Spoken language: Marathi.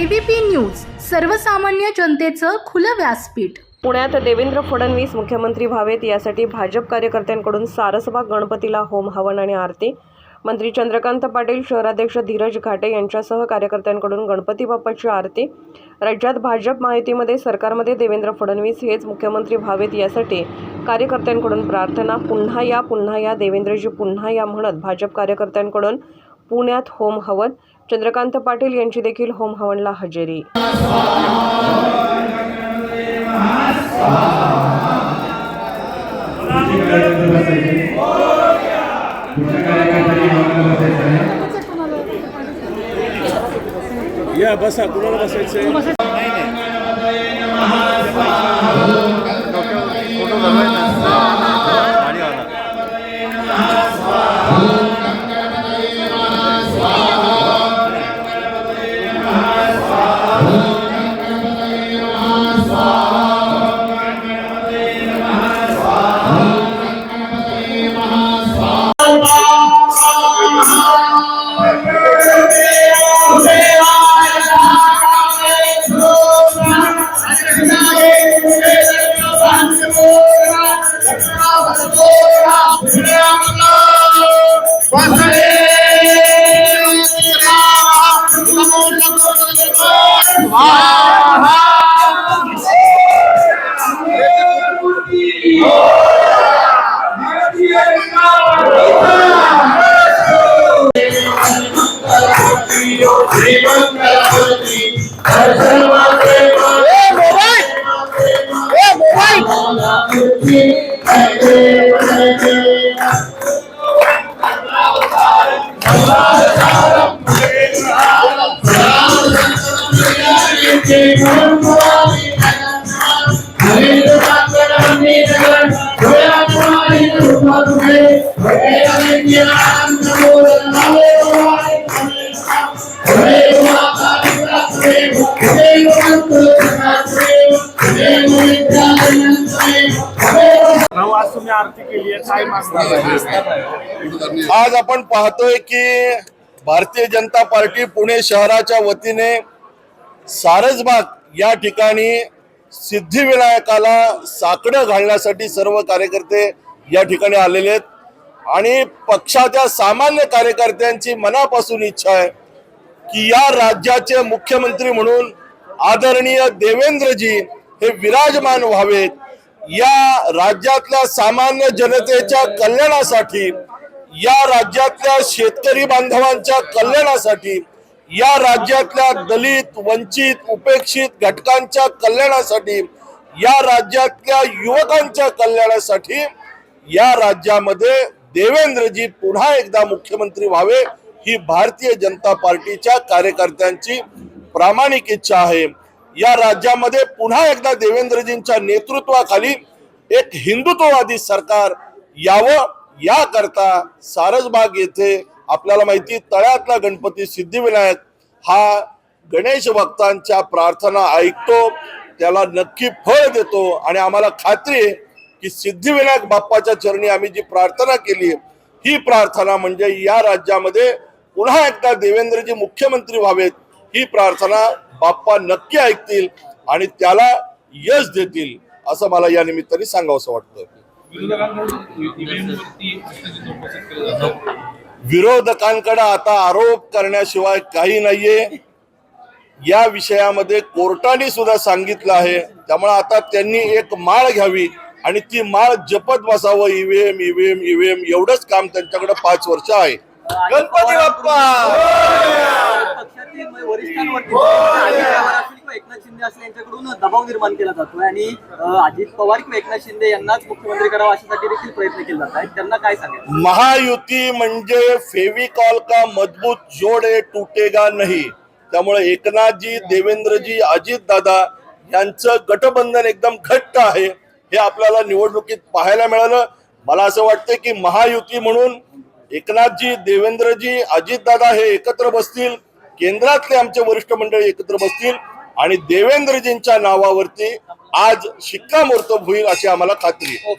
एबीपी न्यूज सर्वसामान्य जनतेचं खुलं व्यासपीठ. पुण्यात देवेंद्र फडणवीस मुख्यमंत्री व्हावेत यासाठी भाजप कार्यकर्त्यांकडून सारसबाग गणपतीला होम हवन आणि आरती. मंत्री चंद्रकांत पाटील शहराध्यक्ष धीरज घाटे यांच्यासह कार्यकर्त्यांकडून गणपती बाप्पाची आरती. राज्यात भाजप माहितीमध्ये सरकारमध्ये देवेंद्र फडणवीस हेच मुख्यमंत्री व्हावेत यासाठी कार्यकर्त्यांकडून प्रार्थना पुन्हा या पुन्हा या देवेंद्रजी पुन्हा या म्हणत भाजप कार्यकर्त्यांकडून पुण्यात होम हवन. चंद्रकांत पाटील यांची देखील होम हवनला हजेरी. या बसा कुणाला बसायचं भाऊ आज आज आपण पाहतोय की भारतीय जनता पार्टी पुणे शहराच्या वतीने सारसबाग या ठिकाणी सिद्धिविनायकाला साकडं घालण्यासाठी सर्व कार्यकर्ते या ठिकाणी आलेले आहेत. आणि पक्षाच्या सामान्य कार्यकर्त्यांची मनापासून इच्छा आहे की या राज्याचे मुख्यमंत्री म्हणून आदरणीय देवेंद्रजी हे विराजमान व्हावेत. या राज्यातल्या सामान्य जनतेच्या कल्याणासाठी या राज्यातल्या शेतकरी बांधवांच्या कल्याणासाठी या राज्यातल्या दलित वंचित उपेक्षित घटकांच्या कल्याणासाठी या राज्यातल्या युवकांच्या कल्याणासाठी या राज्यामध्ये देवेंद्रजी पुन्हा एकदा मुख्यमंत्री व्हावे ही भारतीय जनता पार्टीच्या कार्यकर्त्यांची प्रामाणिक इच्छा आहे. या राज्यामध्ये पुन्हा एकदा देवेंद्रजींच्या नेतृत्वाखाली एक हिंदुत्ववादी सरकार यावं याकरता सारसबाग येथे आपल्याला माहिती तळ्यातला गणपती सिद्धिविनायक हा गणेश भक्तांच्या प्रार्थना ऐकतो त्याला नक्की फळ देतो आणि आम्हाला खात्री आहे की सिद्धिविनायक बाप्पाच्या चरणी आम्ही जी प्रार्थना केली ही प्रार्थना म्हणजे या राज्यामध्ये पुन्हा एकदा देवेंद्रजी मुख्यमंत्री व्हावेत ही प्रार्थना बाप्पा नक्की ऐकतील आणि त्याला यश देतील असं मला या निमित्ताने सांगावंसं वाटतं. विरोधकांकडे आता आरोप करण्याशिवाय काही नाहीये. या विषयामध्ये कोर्टाने सुद्धा सांगितलं आहे त्यामुळे आता त्यांनी एक माळ घ्यावी. आणि ती माळ जपत बसावं ईव्हीएम ईव्हीएम ईव्हीएम एवढंच काम त्यांच्याकडे पाच वर्ष आहे. गणपती बाप्पा! वरिष्ठांवरती एकनाथ शिंदे यांच्याकडून दबाव निर्माण केला जातोय आणि अं, अजित पवार किंवा एकनाथ शिंदे यांनाच मुख्यमंत्री करावं अशासाठी देखील प्रयत्न केले जात आहेत. त्यांना काय सांगेल महायुती म्हणजे फेविकॉल का मजबूत जोड है टूटेगा नाही. त्यामुळे एकनाथजी देवेंद्रजी अजित दादा यांचं गठबंधन एकदम घट्ट आहे. हे आपल्याला निवडणुकीत पाहायला मिळालं. मला असं वाटतं की महायुती म्हणून एकनाथजी देवेंद्रजी अजितदादा हे एकत्र बसतील. केंद्रातले आमचे वरिष्ठ मंडळी एकत्र बसतील. आणि देवेंद्रजींच्या नावावरती आज शिक्कामोर्तब होईल अशी आम्हाला खात्री आहे.